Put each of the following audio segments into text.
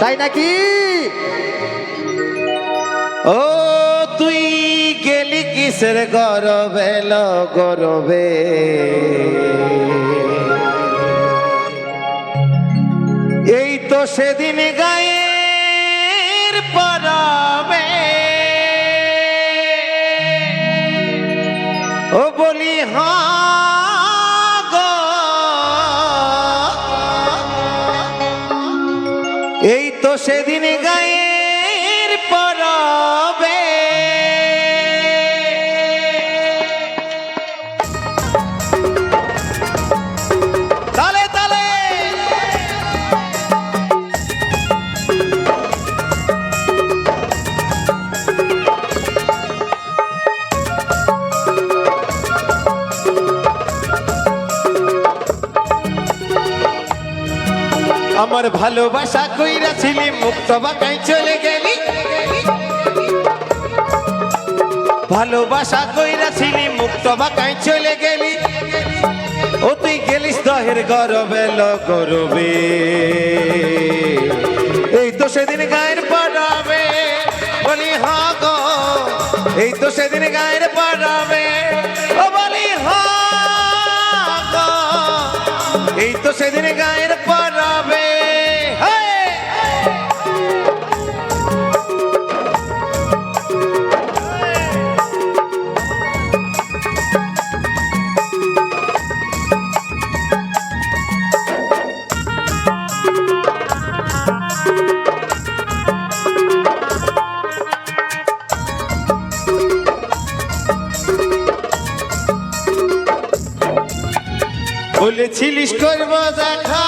তাই নাকি? ও তুই গেলি কিসের গরবে গরবে? এই তো সেদিন গায়ের সেদিন গায়ের আমার ভালোবাসা কইরা ছিলি, মুক্ত বাঁকাই চলে গেলি। ভালোবাসা কইরা ছিলি, মুক্ত বাঁকাই চলে গেলি। ও, তুই গেলিস দহের গরবে লো গরবে এই তো সেদিন গায়ের পড়াবে বলি, হ গো। এই তো সেদিন গায়ের পড়াবে ও, বলি, হ গো। এই তো সেদিন গায়ের বলেছিলিস করব দেখা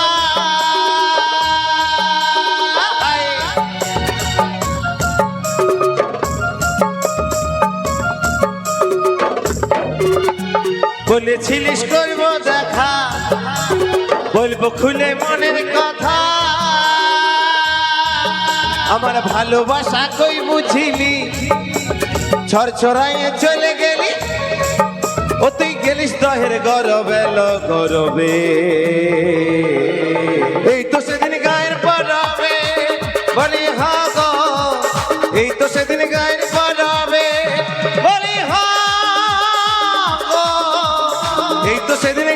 বলেছিলিস করব দেখা বলব খুলে মনের কথা। আমার ভালোবাসা কই বুঝিলি? ছড়ছড়াইয়ে চলে গেলি তুই গেলিস দহের গরবে গরবে এই তো সেদিন গায়ের পড়াবে বলি হা এই তো সেদিন গায়ের পড়াবে বলি হা এই তো সেদিন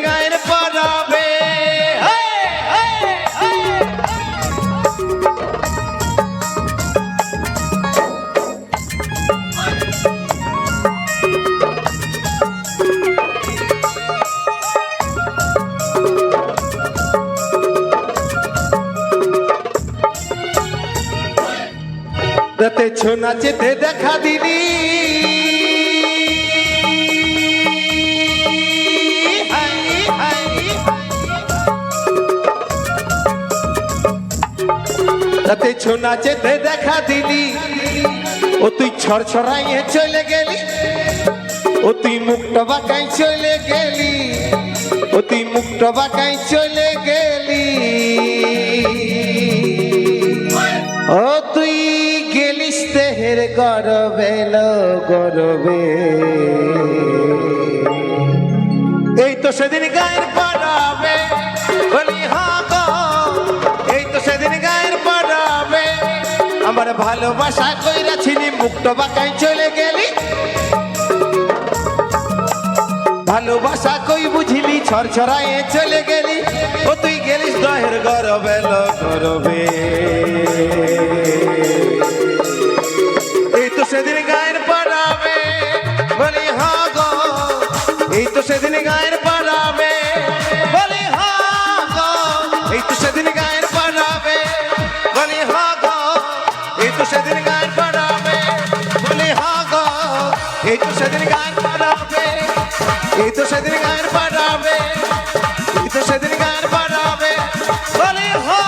রাতে ছো নাচেতে দেখা দিলি। Hi, hi. রাতে ছো নাচেতে দেখা দিলি। ও তুই ছড়ছড়াইয়ে চলে গেলি। ও তুই মুক্ত বাঁকাই চলে গেলি। ও তুই মুক্ত বাঁকাই চলে গেলি। লো গরবে এই তো সেদিন গায়ের পড়াবে বলি গো। এই তো সেদিন গায়ের পড়াবে আমার ভালোবাসা কইরা ছিলি মুক্ত বাঁকাই চলে গেলি। ভালোবাসা কই বুঝিলি ছড়ছড়াইয়ে চলে গেলি। ও, তুই গেলিস দহের গরবে গরবে সেদিন গায়ের পড়াবে এই তো সেদিন গায়ের পড়াবে এই তো সেদিন গায়ের পড়াবে বলি, হা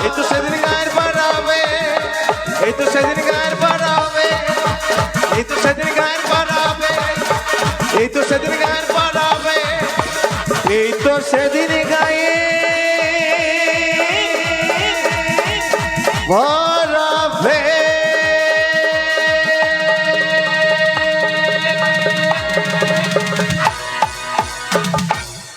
এই তো সেদিন গায়ের পড়াবে এই তো সেদিন গায়ের পড়াবে এই তো সেদিন গায়ের পড়াবে এই তো সেদিন গায়ের পড়াবে এই তো সেদিন গায়ে